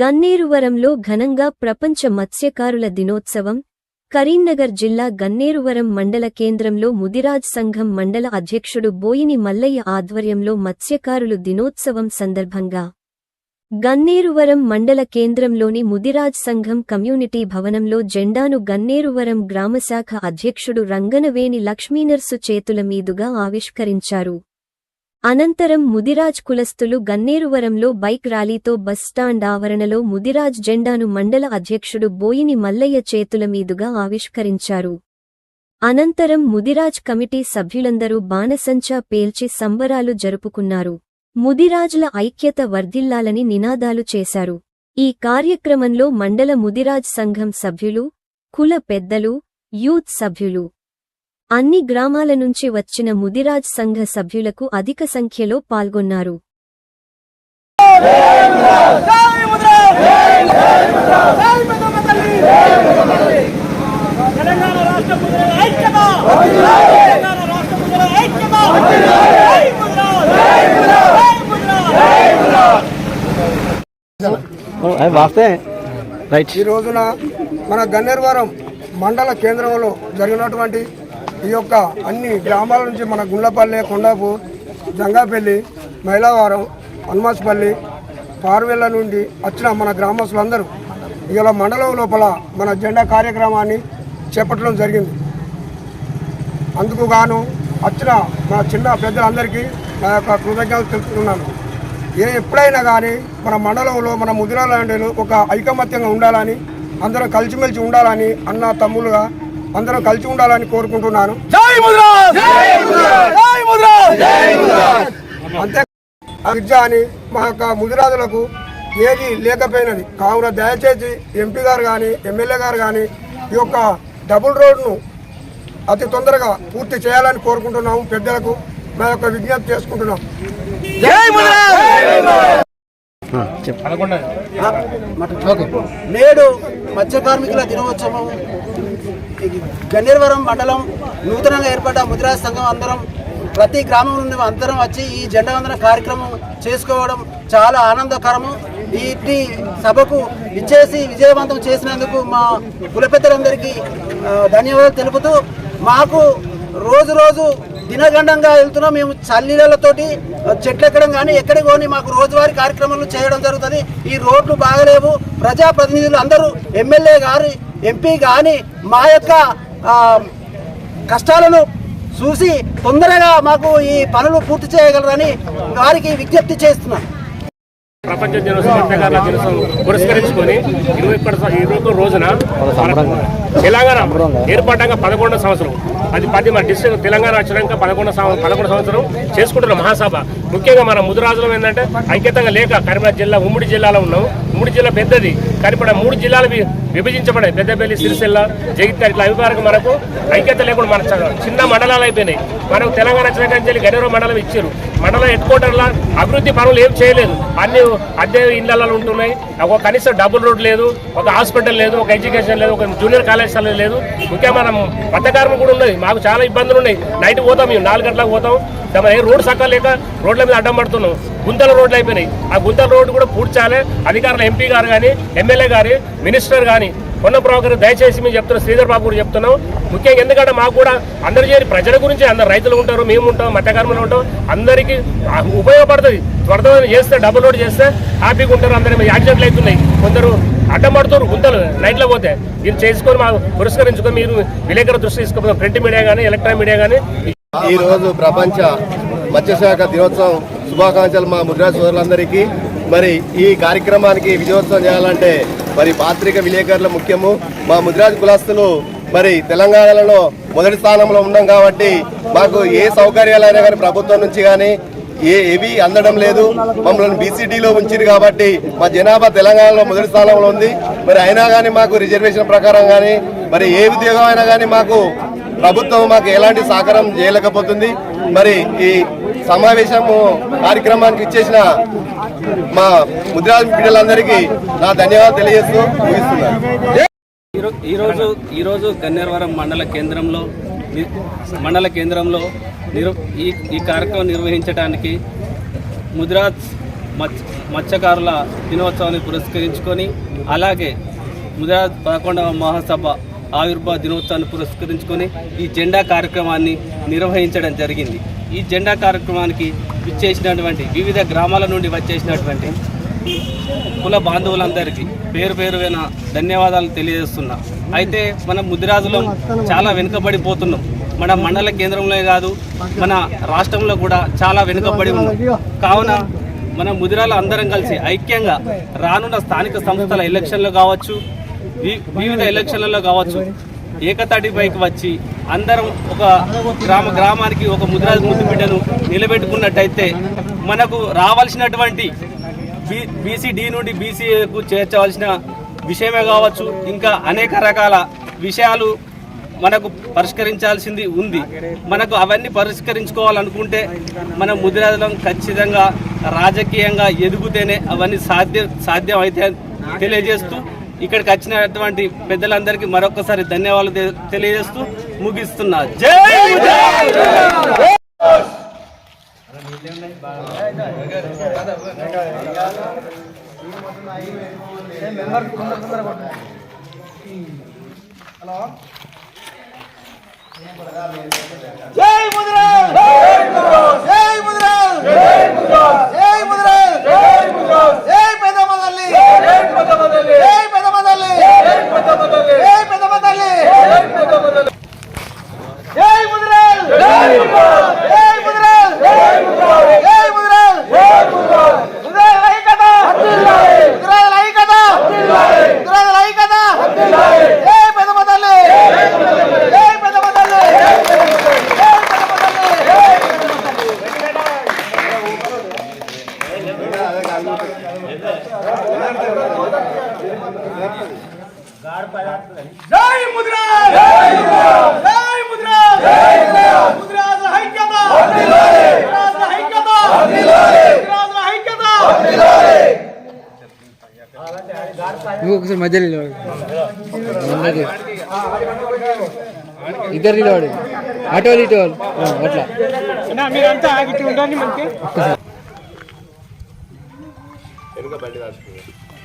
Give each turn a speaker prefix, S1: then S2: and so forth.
S1: గన్నేరువరంలో ఘనంగా ప్రపంచ మత్స్యకారుల దినోత్సవం కరీంనగర్ జిల్లా గన్నేరువరం మండల కేంద్రంలో ముదిరాజ్ సంఘం మండల అధ్యక్షుడు బోయిని మల్లయ్య ఆధ్వర్యంలో మత్స్యకారులు దినోత్సవం సందర్భంగా గన్నేరువరం మండల కేంద్రంలోని ముదిరాజ్ సంఘం కమ్యూనిటీ భవనంలో జెండాను గన్నేరువరం గ్రామశాఖ అధ్యక్షుడు రంగనవేణి లక్ష్మీనర్సు చేతుల మీదుగా ఆవిష్కరించారు. అనంతరం ముదిరాజ్ కులస్తులు గన్నేరువరంలో బైక్ ర్యాలీతో బస్టాండ్ ఆవరణలో ముదిరాజ్ జెండాను మండల అధ్యక్షుడు బోయిని మల్లయ్య చేతుల మీదుగా ఆవిష్కరించారు. అనంతరం ముదిరాజ్ కమిటీ సభ్యులందరూ బాణసంచా పేల్చి సంబరాలు జరుపుకున్నారు. ముదిరాజ్ల ఐక్యత వర్ధిల్లాలని నినాదాలు చేశారు. ఈ కార్యక్రమంలో మండల ముదిరాజ్ సంఘం సభ్యులు కుల పెద్దలు యూత్ సభ్యులు అన్ని గ్రామాల నుంచి వచ్చిన ముదిరాజ్ సంఘ సభ్యులకు అధిక సంఖ్యలో పాల్గొన్నారు.
S2: ఈ రోజున మన గన్నేరువరం మండల కేంద్రంలో జరిగినటువంటి ఈ యొక్క అన్ని గ్రామాల నుంచి మన గుండ్లపల్లి కొండాపూర్ జంగాపల్లి మైలావారం హనుమాస్పల్లి పార్వెల్ల నుండి వచ్చిన మన గ్రామస్తులందరూ ఇవాళ మండలం లోపల మన జెండా కార్యక్రమాన్ని చేపట్టడం జరిగింది. అందుకు గాను వచ్చిన మన చిన్న పెద్దలందరికీ నా యొక్క కృతజ్ఞతలు తెలుపుతున్నాను. ఏ ఎప్పుడైనా కానీ మన మండలంలో మన ముదిరాలండలు ఒక ఐకమత్యంగా ఉండాలని అందరం కలిసిమెలిసి ఉండాలని అన్న తమ్ములుగా అందరం కలిసి ఉండాలని కోరుకుంటున్నాను.
S3: జై ముద్రా జై ముద్రా జై ముద్రా జై ముద్రా
S2: అంతే విద్య అని మా యొక్క ముదిరాజులకు ఏది లేకపోయినది. కావున దయచేసి ఎంపీ గారు కానీ ఎమ్మెల్యే గారు కానీ ఈ యొక్క డబుల్ రోడ్ను అతి తొందరగా పూర్తి చేయాలని కోరుకుంటున్నాము పెద్దలకు. మా యొక్క విజ్ఞప్తి చేసుకుంటున్నాం.
S3: జై ముద్రా
S4: చెప్పు.
S5: నేడు మత్స్య కార్మికుల దినోత్సవం గన్నేరవరం మండలం నూతనంగా ఏర్పడ్డ ముదిరాజ్ సంఘం అందరం ప్రతి గ్రామం నుండి అందరం వచ్చి ఈ జెండా వందన కార్యక్రమం చేసుకోవడం చాలా ఆనందకరము. ఈ సభకు ఇచ్చేసి విజయవంతం చేసినందుకు మా కులపెద్దలందరికీ ధన్యవాదాలు తెలుపుతూ మాకు రోజు రోజు దినగండంగా వెళ్తున్నాం. మేము చల్లీలతోటి చెట్లు ఎక్కడం కానీ ఎక్కడికి పోని మాకు రోజువారీ కార్యక్రమాలు చేయడం జరుగుతుంది. ఈ రోడ్లు బాగలేవు. ప్రజాప్రతినిధులు అందరూ ఎమ్మెల్యే గారి ఎంపీ కానీ మా యొక్క కష్టాలను చూసి తొందరగా మాకు ఈ పనులు పూర్తి చేయగలరని వారికి విజ్ఞప్తి చేస్తున్నాం.
S6: ప్రపంచ దినోత్సవం మత్స్యకారుల దినోత్సవం పురస్కరించుకొని ఇరవై ఒకటి ఇరవై రోజున తెలంగాణ ఏర్పడ్డాక పదకొండవ సంవత్సరం. అది పది మన డిస్ట్రిక్ట్ తెలంగాణ వచ్చినాక పదకొండు సంవత్సరం పదకొండు సంవత్సరం చేసుకుంటున్న మహాసభ. ముఖ్యంగా మన ముదురాజులం ఏంటంటే ఐక్యతంగా లేక కరీంనగర్ జిల్లా ఉమ్మడి జిల్లాలో ఉన్నాం. ఉమ్మడి జిల్లా పెద్దది. కానీ మూడు జిల్లాలు విభజించబడే పెద్దపల్లి సిరిసిల్ల జగిత్యాల ఇట్లా అభిప్రాయం మనకు ఐక్యత లేకుండా మన చిన్న మండలాలు అయిపోయినాయి. మనకు తెలంగాణ చిన్నకంచెల్లి కానీ గనేరు మండలం ఇచ్చారు. మండలం హెడ్ క్వార్టర్లో అభివృద్ధి పనులు ఏం చేయలేదు. అన్ని అద్దె ఇళ్ళలో ఉంటున్నాయి. ఒక కనీసం డబుల్ రోడ్ లేదు ఒక హాస్పిటల్ లేదు ఒక ఎడ్యుకేషన్ లేదు ఒక జూనియర్ కళాశాల లేదు. ముఖ్యంగా మనం పట్టకారం కూడా ఉన్నది. మాకు చాలా ఇబ్బందులు ఉన్నాయి. నైట్ పోతాం మేము నాలుగు గంటలకు పోతాం. ఏ రోడ్ సక్క లేక రోడ్ల మీద అడ్డం పడుతున్నాం. గుంతల రోడ్లు అయిపోయినాయి. ఆ గుంతల రోడ్డు కూడా పూడ్చాలి. అధికారులు ఎంపీ గారు కానీ ఎమ్మెల్యే గారి మినిస్టర్ కానీ కొన్న బ్రోకర్ దయచేసి మేము చెప్తున్నాం శ్రీధర్ బాబు కూడా చెప్తున్నాం. ముఖ్యంగా ఎందుకంటే మాకు కూడా అందరి చేరి ప్రజల గురించి అందరు రైతులు ఉంటారు మేము ఉంటాం మత్స్యకారులు ఉంటాం. అందరికీ ఉపయోగపడుతుంది. త్వరతమైన చేస్తే డబుల్ లోడ్ చేస్తే హ్యాపీగా ఉంటారు అందరూ యాక్సిడెంట్లు అవుతున్నాయి. కొందరు అడ్డం పడుతున్నారు గుంతలు నైట్లో పోతే. దీన్ని చేసుకొని మాకు పురస్కరించుకొని మీరు విలేకరుల దృష్టి తీసుకుపోతాం ప్రింట్ మీడియా కానీ ఎలక్ట్రానిక్ మీడియా కానీ
S7: ఈరోజు ప్రపంచ మత్స్యశాఖ దినోత్సవం శుభాకాంక్షలు మా ముద్రా సోదరులందరికీ. మరి ఈ కార్యక్రమానికి విజయోత్సవం చేయాలంటే మరి పాత్రిక విలేకరులు ముఖ్యము. మా ముద్రాజ్ కులస్తులు మరి తెలంగాణలో మొదటి స్థానంలో ఉన్నాం కాబట్టి మాకు ఏ సౌకర్యాలైనా కానీ ప్రభుత్వం నుంచి కానీ ఏ ఏవి అందడం లేదు. మమ్మల్ని బీసీడీలో ఉంచింది కాబట్టి మా జనాభా తెలంగాణలో మొదటి స్థానంలో ఉంది. మరి అయినా కానీ మాకు రిజర్వేషన్ ప్రకారం కానీ మరి ఏ ఉద్యోగం అయినా కానీ మాకు ప్రభుత్వం మాకు ఎలాంటి సహకారం చేయలేకపోతుంది. మరి ఈ సమావేశము కార్యక్రమానికి ఇచ్చేసిన మా ముద్రా బిడ్డలందరికీ నా ధన్యవాదాలు తెలియజేస్తూ ముగిస్తున్నాను.
S8: ఈరోజు ఈరోజు గన్నేరవరం మండల కేంద్రంలో మండల కేంద్రంలో నిరు ఈ ఈ కార్యక్రమం నిర్వహించడానికి ముద్రాజ్ మత్స్యకారుల దినోత్సవాన్ని పురస్కరించుకొని అలాగే ముద్రాజ్ పదకొండవ మహాసభ ఆవిర్భావ దినోత్సవాన్ని పురస్కరించుకొని ఈ జెండా కార్యక్రమాన్ని నిర్వహించడం జరిగింది. ఈ జెండా కార్యక్రమానికి విచ్చేసినటువంటి వివిధ గ్రామాల నుండి వచ్చేసినటువంటి కుల బాంధవులందరికీ పేరు పేరువైన ధన్యవాదాలు తెలియజేస్తున్నా. అయితే మన ముదిరాజులో చాలా వెనుకబడిపోతున్నాం. మన మండల కేంద్రంలో కాదు మన రాష్ట్రంలో కూడా చాలా వెనుకబడి ఉన్నాం. కావున మన ముదిరాలు అందరం కలిసి ఐక్యంగా రానున్న స్థానిక సంస్థల ఎలక్షన్లు కావచ్చు వి- వివిధ ఎలక్షన్లలో కావచ్చు ఏకతాటిపైకి వచ్చి అందరం ఒక గ్రామ గ్రామానికి ఒక ముద్రాజ్ ముద్దు బిడ్డను నిలబెట్టుకున్నట్టయితే మనకు రావాల్సినటువంటి బీ బీసీడీ నుండి బీసీఏకు చేర్చవలసిన విషయమే కావచ్చు ఇంకా అనేక రకాల విషయాలు మనకు పరిష్కరించాల్సింది ఉంది. మనకు అవన్నీ పరిష్కరించుకోవాలనుకుంటే మన ముదిరాజులం ఖచ్చితంగా రాజకీయంగా ఎదుగుతేనే అవన్నీ సాధ్య సాధ్యం అయితే తెలియజేస్తూ ఇక్కడికి వచ్చినటువంటి పెద్దలందరికీ మరొకసారి ధన్యవాదాలు తెలియజేస్తూ ముగిస్తున్నా. జై
S3: జై జై జై జై ముదిరాజ్ జై ముదిరాజ్ జై పెదమదల్లి జై పెదమదల్లి జై పెదమదల్లి జై పెదమదల్లి జై పెదమదల్లి జై పెదమదల్లి జై ముదిరాజ్ జై ముదిరాజ్ జై ముదిరాజ్ జై ముదిరాజ్ జై ముదిరాజ్ జై ముదిరాజ్ ముదిరాజ్ ఐక్యత హత్తిల్లాయి ముదిరాజ్ ఐక్యత హత్తిల్లాయి ముదిరాజ్ ఐక్యత హత్తిల్లాయి జై పెదమదల్లి జై పెదమదల్లి జై పెదమదల్లి జై పెదమదల్లి జై పెదమదల్లి జై ముద్రాజ్! జై ముద్రాజ్! జై ముద్రాజ్! ఐక్యత ముద్రాజ్! ఐక్యత ముద్రాజ్ ఐక్యత
S9: నువ్వు ఒకసారి మధ్యలో నిలబడు. అందరికీ. ఇద్దరు నిలబడు. అటు వాళ్ళు ఇటు వాళ్ళు ఆ, అట్లా.
S3: మీరంతా ఆగితే ఉండండి మనకి.
S7: 되는가 말려 가지고.